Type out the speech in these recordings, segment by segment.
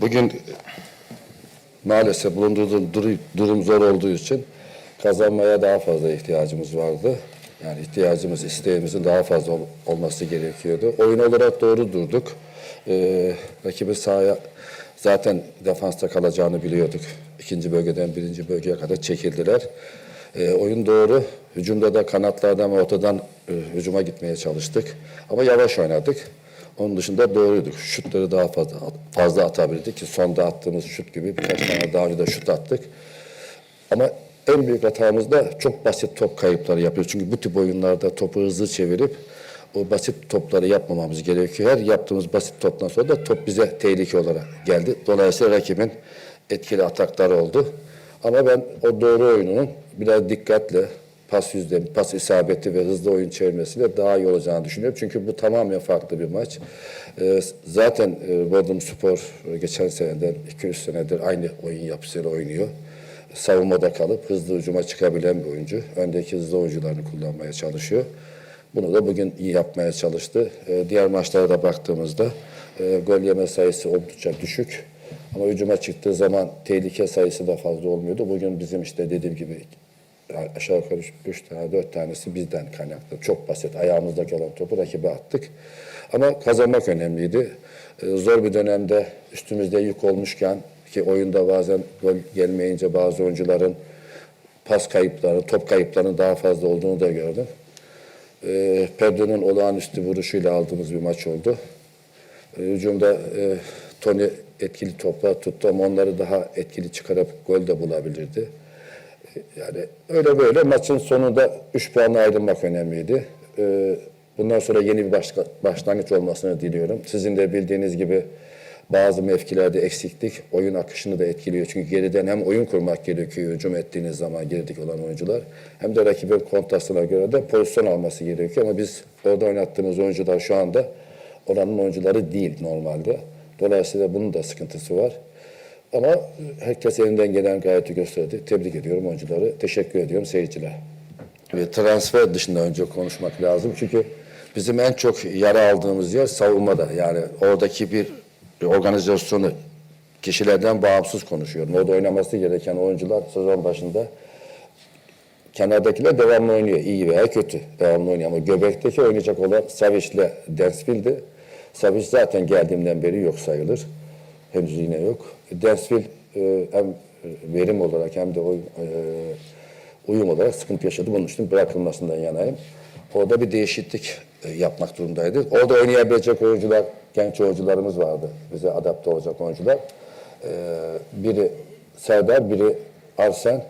Bugün maalesef bulunduğu durum, zor olduğu için kazanmaya daha fazla ihtiyacımız vardı. Yani ihtiyacımız, isteğimizin daha fazla ol- olması gerekiyordu. Oyun olarak doğru durduk. Ee, rakibi sahaya zaten defansta kalacağını biliyorduk. İkinci bölgeden birinci bölgeye kadar çekildiler. Ee, oyun doğru. Hücumda da kanatlardan ve ortadan e, hücuma gitmeye çalıştık. Ama yavaş oynadık. Onun dışında doğruyduk. Şutları daha fazla fazla atabilirdik ki sonda attığımız şut gibi birkaç tane daha önce de şut attık. Ama en büyük hatamız da çok basit top kayıpları yapıyoruz. Çünkü bu tip oyunlarda topu hızlı çevirip o basit topları yapmamamız gerekiyor. Her yaptığımız basit toptan sonra da top bize tehlike olarak geldi. Dolayısıyla rakibin etkili atakları oldu. Ama ben o doğru oyununun biraz dikkatle pas yüzdemi, pas isabeti ve hızlı oyun çevirmesiyle daha iyi olacağını düşünüyorum. Çünkü bu tamamen farklı bir maç. Ee, zaten e, Bodrum Spor e, geçen seneden 2-3 senedir aynı oyun yapısıyla oynuyor savunmada kalıp hızlı hücuma çıkabilen bir oyuncu. Öndeki hızlı oyuncularını kullanmaya çalışıyor. Bunu da bugün iyi yapmaya çalıştı. Ee, diğer maçlara da baktığımızda e, gol yeme sayısı oldukça düşük. Ama hücuma çıktığı zaman tehlike sayısı da fazla olmuyordu. Bugün bizim işte dediğim gibi aşağı yukarı üç, tane, dört tanesi bizden kaynaklı. Çok basit. Ayağımızda kalan topu rakibe attık. Ama kazanmak önemliydi. Ee, zor bir dönemde üstümüzde yük olmuşken ki oyunda bazen gol gelmeyince bazı oyuncuların pas kayıpları, top kayıplarının daha fazla olduğunu da gördüm. Ee, Perdo'nun olağanüstü vuruşuyla aldığımız bir maç oldu. Ee, hücumda e, Tony etkili toplar tuttu ama onları daha etkili çıkarıp gol de bulabilirdi. Yani öyle böyle maçın sonunda 3 puanla ayrılmak önemliydi. Ee, bundan sonra yeni bir başka, başlangıç olmasını diliyorum. Sizin de bildiğiniz gibi bazı mevkilerde eksiklik oyun akışını da etkiliyor. Çünkü geriden hem oyun kurmak gerekiyor hücum ettiğiniz zaman geridik olan oyuncular hem de rakibin kontrasına göre de pozisyon alması gerekiyor. Ama biz orada oynattığımız oyuncular şu anda oranın oyuncuları değil normalde. Dolayısıyla bunun da sıkıntısı var. Ama herkes elinden gelen gayreti gösterdi. Tebrik ediyorum oyuncuları. Teşekkür ediyorum seyirciler. Ve transfer dışında önce konuşmak lazım. Çünkü bizim en çok yara aldığımız yer savunmada. Yani oradaki bir organizasyonu kişilerden bağımsız konuşuyorum. Orada oynaması gereken oyuncular sezon başında kenardakiler devamlı oynuyor. iyi veya kötü devamlı oynuyor. Ama göbekteki oynayacak olan Savic'le Densville'di. Savic zaten geldiğimden beri yok sayılır. Henüz yine yok. Densville e, hem verim olarak hem de oyun, e, uyum olarak sıkıntı yaşadı. Bunun için bırakılmasından yanayım. Orada bir değişiklik e, yapmak durumundaydık. Orada oynayabilecek oyuncular, genç oyuncularımız vardı. Bize adapte olacak oyuncular. E, biri Serdar, biri Arsen.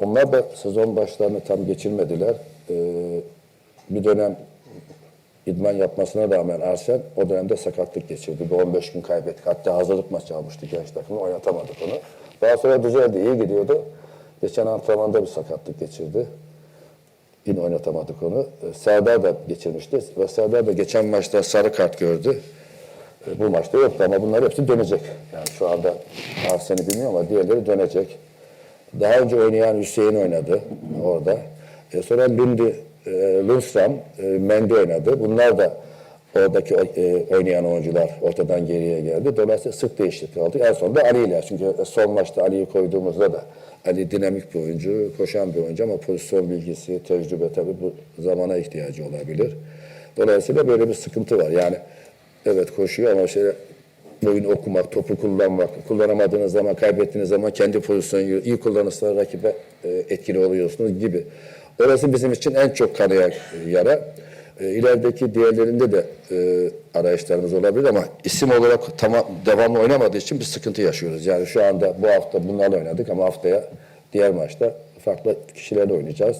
Onlar da sezon başlarını tam geçirmediler. E, bir dönem idman yapmasına rağmen Arsen o dönemde sakatlık geçirdi. Bir 15 gün kaybettik. Hatta hazırlık maçı almıştı genç takımı. Oynatamadık onu. Daha sonra düzeldi, iyi gidiyordu. Geçen antrenmanda bir sakatlık geçirdi. Yine oynatamadık onu. Ee, Serdar da geçirmişti. Ve Serdar da geçen maçta sarı kart gördü. Ee, Bu maçta yoktu ama bunlar hepsi dönecek. Yani şu anda Arsen'i bilmiyorum ama diğerleri dönecek. Daha önce oynayan Hüseyin oynadı orada. E sonra Lundi, e, Lundstram, e, Mendy oynadı. Bunlar da oradaki e, oynayan oyuncular ortadan geriye geldi. Dolayısıyla sık değişiklik oldu. En sonunda Ali ile. Çünkü son maçta Ali'yi koyduğumuzda da Ali dinamik bir oyuncu, koşan bir oyuncu ama pozisyon bilgisi, tecrübe tabii bu zamana ihtiyacı olabilir. Dolayısıyla böyle bir sıkıntı var. Yani evet koşuyor ama şey oyun okumak, topu kullanmak, kullanamadığınız zaman, kaybettiğiniz zaman kendi pozisyonunuzu iyi kullanırsanız rakibe e, etkili oluyorsunuz gibi. Orası bizim için en çok kanayan e, yara. E, diğerlerinde de e, arayışlarımız olabilir ama isim olarak tamam devamlı oynamadığı için bir sıkıntı yaşıyoruz. Yani şu anda bu hafta bunlarla oynadık ama haftaya diğer maçta farklı kişilerle oynayacağız.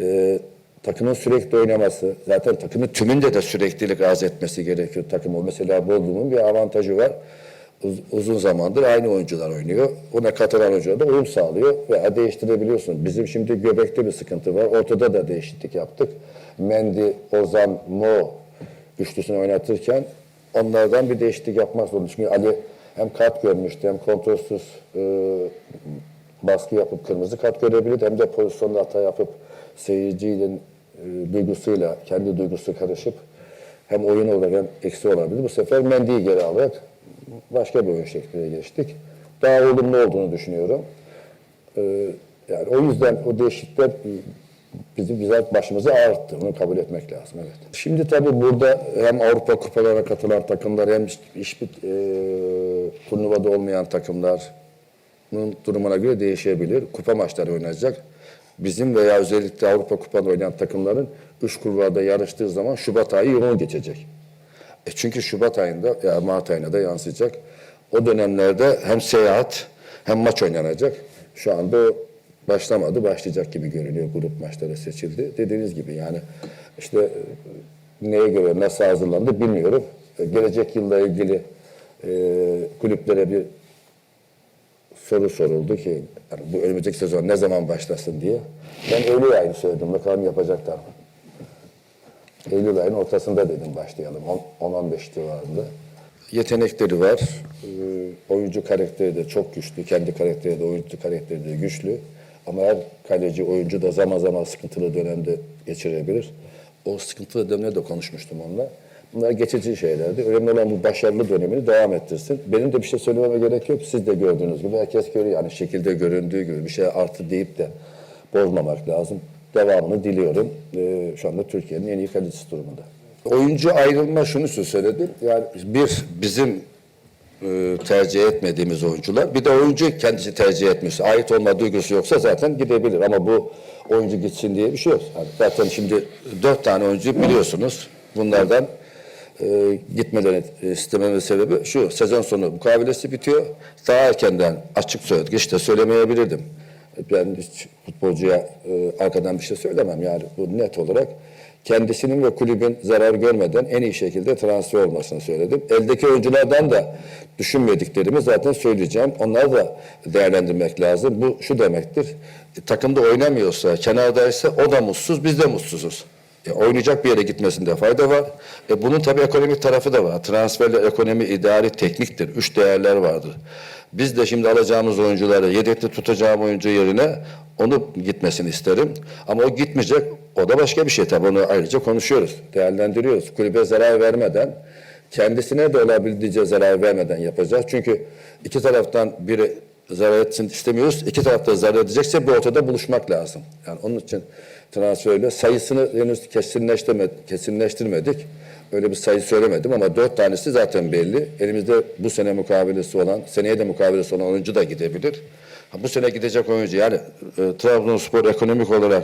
E, takımın sürekli oynaması, zaten takımın tümünde de süreklilik arz etmesi gerekiyor takımı. Mesela Bodrum'un bir avantajı var. Uz- uzun zamandır aynı oyuncular oynuyor. Ona katılan oyuncular da uyum sağlıyor veya değiştirebiliyorsun. Bizim şimdi göbekte bir sıkıntı var. Ortada da değişiklik yaptık. Mendy, Ozan, Mo üçlüsünü oynatırken onlardan bir değişiklik yapmak zorunda. Çünkü Ali hem kart görmüştü hem kontrolsüz e, baskı yapıp kırmızı kart görebilirdi hem de pozisyonda hata yapıp seyirciyle e, duygusuyla, kendi duygusu karışıp hem oyun olarak hem eksi olabilir. Bu sefer Mendy'yi geri alarak başka bir oyun şekline geçtik. Daha olumlu olduğunu düşünüyorum. Ee, yani o yüzden o değişiklikler bizim güzel başımızı ağrıttı. Onu kabul etmek lazım. Evet. Şimdi tabii burada hem Avrupa kupalarına katılan takımlar hem hiçbir e, turnuvada olmayan takımlar durumuna göre değişebilir. Kupa maçları oynanacak. Bizim veya özellikle Avrupa Kupa'da oynayan takımların üç kurvada yarıştığı zaman Şubat ayı yoğun geçecek. E çünkü Şubat ayında ya Mart ayına da yansıyacak. O dönemlerde hem seyahat hem maç oynanacak. Şu anda o başlamadı, başlayacak gibi görünüyor. Grup maçları seçildi. Dediğiniz gibi yani işte neye göre nasıl hazırlandı bilmiyorum. E, Gelecek yılla ilgili e, kulüplere bir soru soruldu ki yani bu önümüzdeki sezon ne zaman başlasın diye. Ben Eylül ayını söyledim. Bakalım yapacaklar mı? Eylül ayının ortasında dedim başlayalım. 10-15 civarında. Yetenekleri var. Ee, oyuncu karakteri de çok güçlü. Kendi karakteri de, oyuncu karakteri de güçlü. Ama her kaleci, oyuncu da zaman zaman sıkıntılı dönemde geçirebilir. O sıkıntılı dönemde de konuşmuştum onunla. Bunlar geçici şeylerdi. Önemli olan bu başarılı dönemini devam ettirsin. Benim de bir şey söylememe gerek yok. Siz de gördüğünüz gibi herkes görüyor. Yani şekilde göründüğü gibi bir şey artı deyip de bozmamak lazım. Devamını diliyorum. Ee, şu anda Türkiye'nin en iyi kalecisi durumunda. Oyuncu ayrılma şunu söyledim. Yani bir bizim e, tercih etmediğimiz oyuncular. Bir de oyuncu kendisi tercih etmiyorsa, ait olma duygusu yoksa zaten gidebilir. Ama bu oyuncu gitsin diye bir şey yok. Yani zaten şimdi dört tane oyuncu biliyorsunuz. Bunlardan e, gitmelerini istememin sebebi şu. Sezon sonu mukavelesi bitiyor. Daha erkenden açık söyledik. İşte söylemeyebilirdim. Ben hiç futbolcuya e, arkadan bir şey söylemem. Yani bu net olarak kendisinin ve kulübün zarar görmeden en iyi şekilde transfer olmasını söyledim. Eldeki oyunculardan da düşünmediklerimi zaten söyleyeceğim. Onları da değerlendirmek lazım. Bu şu demektir. e, takımda oynamıyorsa, kenardaysa o da mutsuz, biz de mutsuzuz. E, oynayacak bir yere gitmesinde fayda var. E, bunun tabii ekonomik tarafı da var. Transferle ekonomi, idari, tekniktir. Üç değerler vardır. Biz de şimdi alacağımız oyuncuları yedekte tutacağım oyuncu yerine onu gitmesini isterim. Ama o gitmeyecek. O da başka bir şey tabii. Onu ayrıca konuşuyoruz. Değerlendiriyoruz. Kulübe zarar vermeden kendisine de olabildiğince zarar vermeden yapacağız. Çünkü iki taraftan biri zarar etsin istemiyoruz. İki tarafta zarar edecekse bir ortada buluşmak lazım. Yani onun için transferle sayısını henüz kesinleştirmedik. Öyle bir sayı söylemedim ama dört tanesi zaten belli. Elimizde bu sene mukavelesi olan, seneye de mukavelesi olan oyuncu da gidebilir. Ha, bu sene gidecek oyuncu yani e, Trabzonspor ekonomik olarak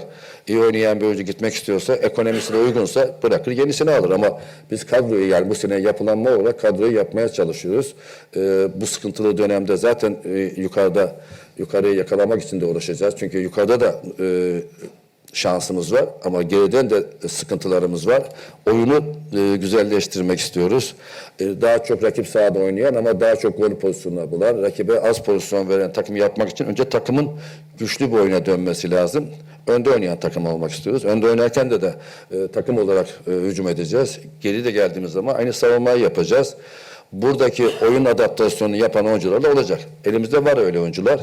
iyi oynayan bir oyuncu gitmek istiyorsa, ekonomisine uygunsa bırakır yenisini alır. Ama biz kadroyu yani bu sene yapılanma olarak kadroyu yapmaya çalışıyoruz. E, bu sıkıntılı dönemde zaten e, yukarıda yukarıyı yakalamak için de uğraşacağız. Çünkü yukarıda da e, şansımız var ama geriden de sıkıntılarımız var. Oyunu e, güzelleştirmek istiyoruz. E, daha çok rakip sahada oynayan ama daha çok gol pozisyonuna bulan, rakibe az pozisyon veren takımı yapmak için önce takımın güçlü bir oyuna dönmesi lazım. Önde oynayan takım olmak istiyoruz. Önde oynarken de de e, takım olarak e, hücum edeceğiz. Geri de geldiğimiz zaman aynı savunmayı yapacağız buradaki oyun adaptasyonunu yapan oyuncular da olacak. Elimizde var öyle oyuncular.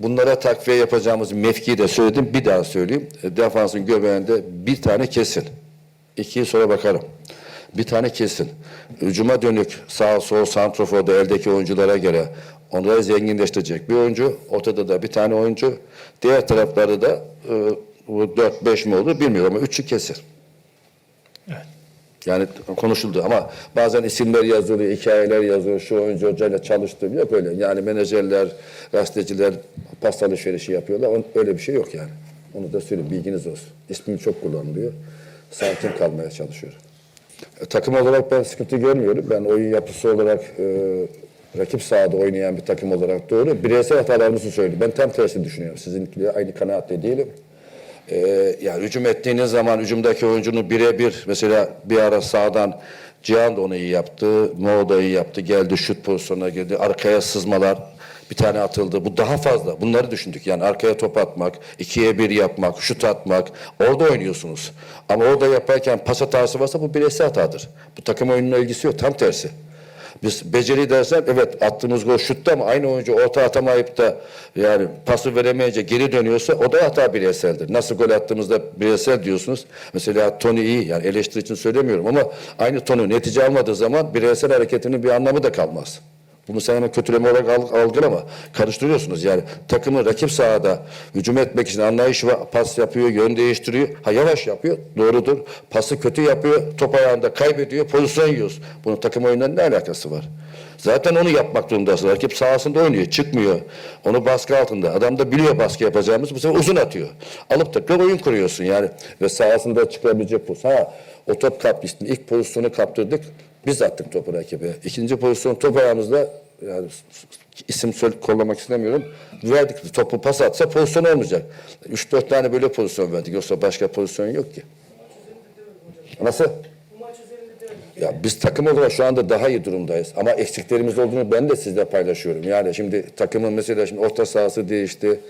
Bunlara takviye yapacağımız mevkiyi de söyledim. Bir daha söyleyeyim. E, Defansın göbeğinde bir tane kesin. İkiyi sonra bakarım. Bir tane kesin. Hücuma dönük sağ sol santroforda eldeki oyunculara göre onları zenginleştirecek bir oyuncu. Ortada da bir tane oyuncu. Diğer taraflarda da e, bu 4-5 mi olur bilmiyorum ama üçü kesin. Yani konuşuldu ama bazen isimler yazılıyor, hikayeler yazıyor. Şu oyuncu hocayla çalıştım. Yok öyle. Yani menajerler, gazeteciler pas alışverişi yapıyorlar. Öyle bir şey yok yani. Onu da söyleyeyim. Bilginiz olsun. İsmim çok kullanılıyor. Sakin kalmaya çalışıyorum. E, takım olarak ben sıkıntı görmüyorum. Ben oyun yapısı olarak e, rakip sahada oynayan bir takım olarak doğru. Bireysel hatalarımızı söylüyorum. Ben tam tersi düşünüyorum. Sizinkiyle aynı kanaatte değilim. Ee, yani hücum ettiğiniz zaman hücumdaki oyuncunun birebir mesela bir ara sağdan Cihan da onu iyi yaptı. Mo da iyi yaptı. Geldi şut pozisyonuna girdi. Arkaya sızmalar bir tane atıldı. Bu daha fazla. Bunları düşündük. Yani arkaya top atmak, ikiye bir yapmak, şut atmak. Orada oynuyorsunuz. Ama orada yaparken pas hatası varsa bu bireysel hatadır. Bu takım oyununa ilgisi yok. Tam tersi. Biz beceri dersen evet attığımız gol şutta ama aynı oyuncu orta atamayıp da yani pası veremeyince geri dönüyorsa o da hata bireyseldir. Nasıl gol attığımızda bireysel diyorsunuz. Mesela Tony iyi yani eleştiri için söylemiyorum ama aynı Tony netice almadığı zaman bireysel hareketinin bir anlamı da kalmaz. Bunu sen hemen kötüleme olarak al- algılama. Karıştırıyorsunuz yani. Takımı rakip sahada hücum etmek için anlayış var. Pas yapıyor, yön değiştiriyor. Ha yavaş yapıyor. Doğrudur. Pası kötü yapıyor. Top ayağında kaybediyor. Pozisyon yiyoruz. Bunun takım oyundan ne alakası var? Zaten onu yapmak durumundasın. Rakip sahasında oynuyor, çıkmıyor. Onu baskı altında. Adam da biliyor baskı yapacağımız. Bu sefer uzun atıyor. Alıp tekrar oyun kuruyorsun yani. Ve sahasında çıkabilecek pozisyon. Ha, o top kaptı. İlk pozisyonu kaptırdık. Biz attık topu rakibe. İkinci pozisyon top ayağımızda yani isim kollamak istemiyorum. Verdik topu pas atsa pozisyon olmayacak. Üç dört tane böyle pozisyon verdik. Yoksa başka pozisyon yok ki. Nasıl? Ya biz takım olarak şu anda daha iyi durumdayız. Ama eksiklerimiz olduğunu ben de sizle paylaşıyorum. Yani şimdi takımın mesela şimdi orta sahası değişti.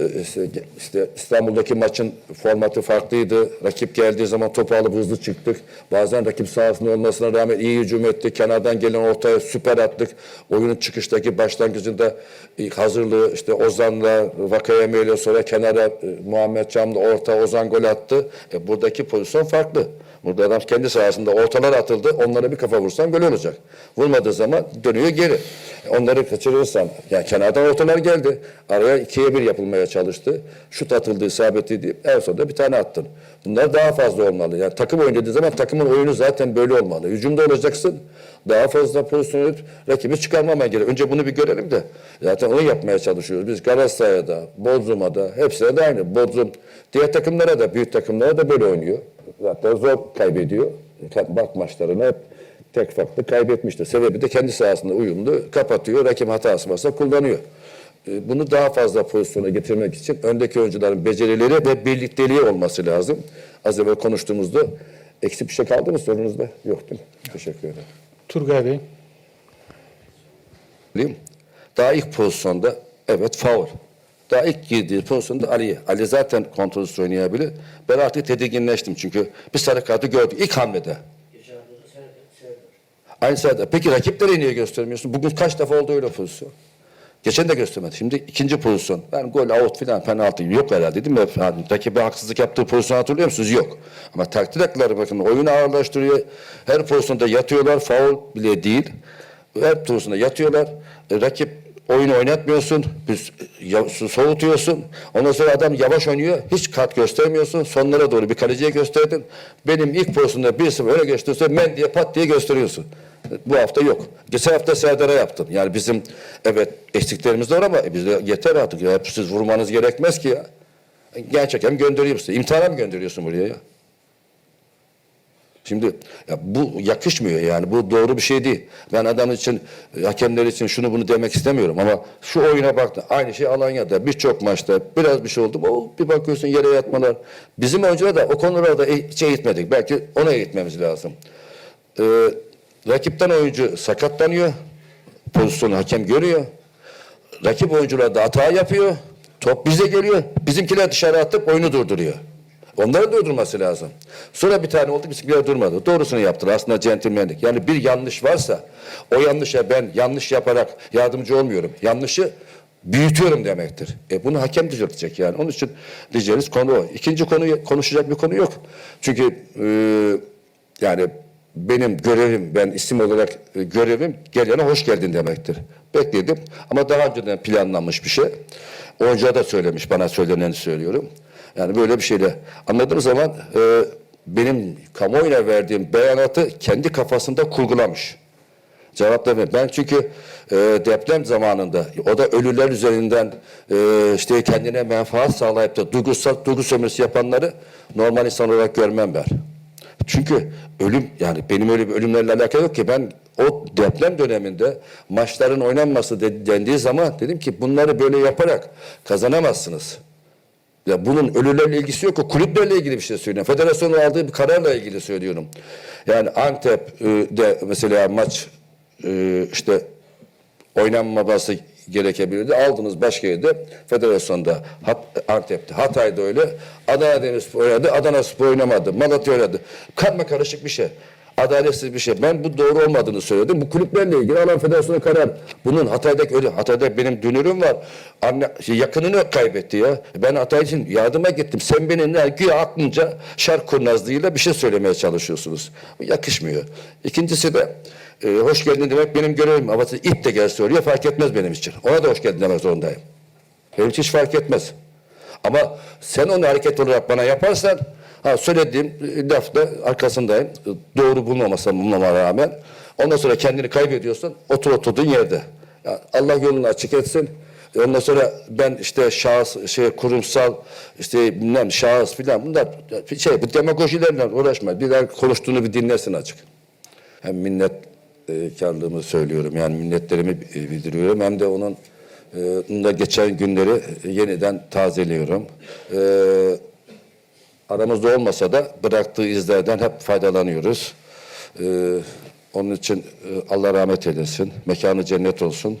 Ee, işte, işte İstanbul'daki maçın formatı farklıydı. Rakip geldiği zaman topu alıp hızlı çıktık. Bazen rakip sahasında olmasına rağmen iyi hücum ettik. Kenardan gelen ortaya süper attık. Oyunun çıkıştaki başlangıcında ilk hazırlığı işte Ozan'la Vakayeme ile sonra kenara e, Muhammed Cam'la orta Ozan gol attı. E, buradaki pozisyon farklı. Burada adam kendi sahasında ortalar atıldı. Onlara bir kafa vursan gol olacak. Vurmadığı zaman dönüyor geri. Onları kaçırırsan, yani kenardan ortalar geldi. Araya ikiye bir yapılmaya çalıştı. Şut atıldı, isabetli deyip en sonunda bir tane attın. Bunlar daha fazla olmalı. Yani takım oynadığı zaman takımın oyunu zaten böyle olmalı. Hücumda olacaksın. Daha fazla pozisyon edip rakibi çıkarmaman gerekiyor. Önce bunu bir görelim de. Zaten onu yapmaya çalışıyoruz. Biz Galatasaray'da, Bodrum'a da hepsine de aynı. Bodrum diğer takımlara da, büyük takımlara da böyle oynuyor. Zaten zor kaybediyor. Bak maçlarına hep tek farklı kaybetmiştir. Sebebi de kendi sahasında uyumlu kapatıyor. Rakip hatası varsa kullanıyor. E, Bunu daha fazla pozisyona getirmek için öndeki oyuncuların becerileri ve birlikteliği olması lazım. Az evvel konuştuğumuzda eksik bir şey kaldı mı sorunuzda? Yok değil mi? Teşekkür ederim. Turgay Bey. Daha ilk pozisyonda evet faul. Daha ilk girdiği pozisyonda Ali. Ali zaten kontrolsüz oynayabilir. Ben artık tedirginleştim çünkü bir sarı kartı gördük ilk hamlede. Aynı sırada. Peki rakiplere niye göstermiyorsun? Bugün kaç defa oldu öyle pozisyon? Geçen de göstermedi. Şimdi ikinci pozisyon. Ben gol, out filan penaltı yok herhalde değil mi? Yani, rakibe haksızlık yaptığı pozisyonu hatırlıyor musunuz? Yok. Ama takdir hakları bakın oyunu ağırlaştırıyor. Her pozisyonda yatıyorlar. Faul bile değil. Her pozisyonda yatıyorlar. E, rakip oyunu oynatmıyorsun. Biz su- soğutuyorsun. Ondan sonra adam yavaş oynuyor. Hiç kart göstermiyorsun. Sonlara doğru bir kaleciye gösterdin. Benim ilk pozisyonda 1-0 öne geçtiğinde men diye pat diye gösteriyorsun. Bu hafta yok. Geçen hafta Serdar'a yaptın. Yani bizim evet eksiklerimiz de var ama e, bize yeter artık. Ya. Siz vurmanız gerekmez ki ya. Genç hakem gönderiyor size. İmtihana mı gönderiyorsun buraya ya? Şimdi ya bu yakışmıyor yani bu doğru bir şey değil. Ben adam için hakemler için şunu bunu demek istemiyorum ama şu oyuna baktı aynı şey Alanya'da birçok maçta biraz bir şey oldu. O bir bakıyorsun yere yatmalar. Bizim oyuncular da o konularda hiç eğitmedik. Belki ona eğitmemiz lazım. Ee, rakipten oyuncu sakatlanıyor. Pozisyonu hakem görüyor. Rakip oyuncular da hata yapıyor. Top bize geliyor. Bizimkiler dışarı atıp oyunu durduruyor. Onların durdurması lazım. Sonra bir tane oldu bizimkiler durmadı. Doğrusunu yaptılar. Aslında centilmenlik. Yani bir yanlış varsa o yanlışa ben yanlış yaparak yardımcı olmuyorum. Yanlışı büyütüyorum demektir. E bunu hakem düzeltecek yani. Onun için diyeceğiniz konu o. İkinci konu konuşacak bir konu yok. Çünkü e, yani benim görevim, ben isim olarak e, görevim gelene hoş geldin demektir. Bekledim ama daha önceden planlanmış bir şey. Oyuncuya da söylemiş, bana söyleneni söylüyorum. Yani böyle bir şeyle anladığım zaman e, benim kamuoyuna verdiğim beyanatı kendi kafasında kurgulamış. Cevap vermiyor. Ben çünkü e, deprem zamanında o da ölüler üzerinden e, işte kendine menfaat sağlayıp da duygusal duygu sömürüsü yapanları normal insan olarak görmem ben. Çünkü ölüm yani benim öyle bir ölümlerle alakalı yok ki ben o deprem döneminde maçların oynanması de- dendiği zaman dedim ki bunları böyle yaparak kazanamazsınız. Ya bunun ölülerle ilgisi yok. O kulüplerle ilgili bir şey söylüyorum. Federasyonun aldığı bir kararla ilgili söylüyorum. Yani Antep'de mesela maç e, işte oynanmaması gerekebilirdi. Aldınız başka yerde federasyonda Hat, Antep'te Hatay'da öyle Adana Demirspor oynadı. Adana Spor oynamadı. Malatya oynadı. Karma karışık bir şey. Adaletsiz bir şey. Ben bu doğru olmadığını söyledim. Bu kulüplerle ilgili alan federasyona karar. Bunun Hatay'daki öyle. Hatay'da benim dünürüm var. Anne, şey, yakınını kaybetti ya. Ben Hatay için yardıma gittim. Sen beni ne? Güya aklınca şark kurnazlığıyla bir şey söylemeye çalışıyorsunuz. Bu yakışmıyor. İkincisi de e, hoş geldin demek benim görevim. Ama it de gelse oraya fark etmez benim için. Ona da hoş geldin demek zorundayım. Benim için hiç fark etmez. Ama sen onu hareket olarak bana yaparsan, ha söylediğim lafta arkasındayım. Doğru bulmamasam bulmama rağmen. Ondan sonra kendini kaybediyorsan otur oturduğun yerde. Ya Allah yolunu açık etsin. Ondan sonra ben işte şahıs, şey kurumsal, işte bilmem şahıs filan bunlar şey bu demagojilerle uğraşma. Bir daha konuştuğunu bir dinlesin açık. Hem minnet e, karlığımı söylüyorum yani minnetlerimi bildiriyorum hem de onun e, da geçen günleri e, yeniden tazeliyorum. E, aramızda olmasa da bıraktığı izlerden hep faydalanıyoruz. E, onun için e, Allah rahmet eylesin, mekanı cennet olsun.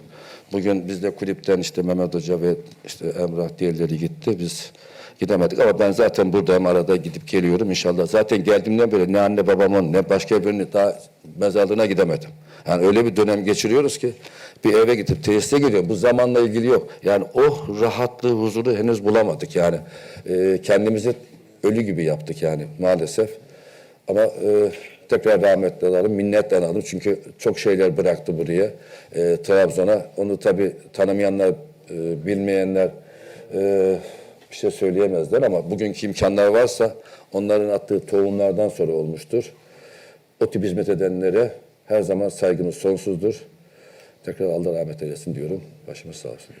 Bugün biz de kulüpten işte Mehmet Hoca ve işte Emrah diğerleri gitti. Biz gidemedik ama ben zaten buradayım arada gidip geliyorum inşallah. Zaten geldiğimden beri ne anne babamın ne başka birinin daha mezarlığına gidemedim. Yani öyle bir dönem geçiriyoruz ki bir eve gidip tesise geliyorum. Bu zamanla ilgili yok. Yani o rahatlığı, huzuru henüz bulamadık yani. Ee, kendimizi ölü gibi yaptık yani maalesef. Ama e, tekrar rahmetle analım, minnetle analım. Çünkü çok şeyler bıraktı buraya, e, Trabzon'a. Onu tabii tanımayanlar, e, bilmeyenler e, bir şey söyleyemezler ama bugünkü imkanlar varsa onların attığı tohumlardan sonra olmuştur. O tip hizmet edenlere her zaman saygımız sonsuzdur. Tekrar Allah rahmet eylesin diyorum. Başımız sağ olsun.